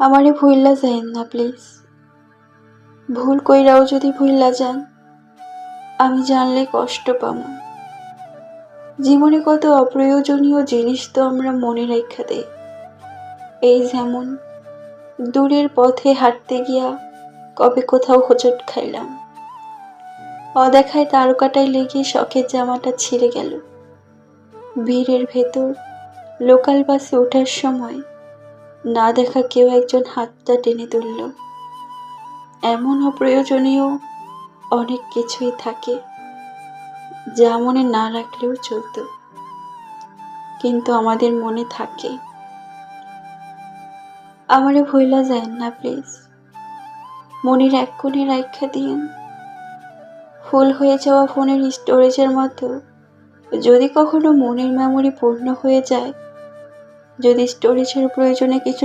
আমারে ভুইল্লা যাইন না, প্লিজ। ভুল কইরাও যদি ভুইল্লা যান, আমি জানলে কষ্ট পাম। জীবনে কত অপ্রয়োজনীয় জিনিস তো আমরা মনে রেখা দেই। এই যেমন, দূরের পথে হাঁটতে গিয়া কবে কোথাও হোঁচট খাইলাম। অদেখায় তারকাটায় লেগে শখের জামাটা ছিঁড়ে গেল। ভিড়ের ভেতর, লোকাল বাসে ওঠার সময় না দেখা কেউ একজন হাতটা টেনে তুলল। এমন অপ্রয়োজনীয় অনেক কিছুই থাকে, যা মনে না রাখলেও চলতো। কিন্তু আমাদের মনে থাকে। আমারে ভুইলা যায় না, প্লিজ। মনের এক কোণে রাখা দিন ফুল হয়ে যাওয়া ফোনের স্টোরেজের মতো যদি কখনো মনের মেমোরি পূর্ণ হয়ে যায় যদি স্টোরেজের প্রয়োজনে কিছু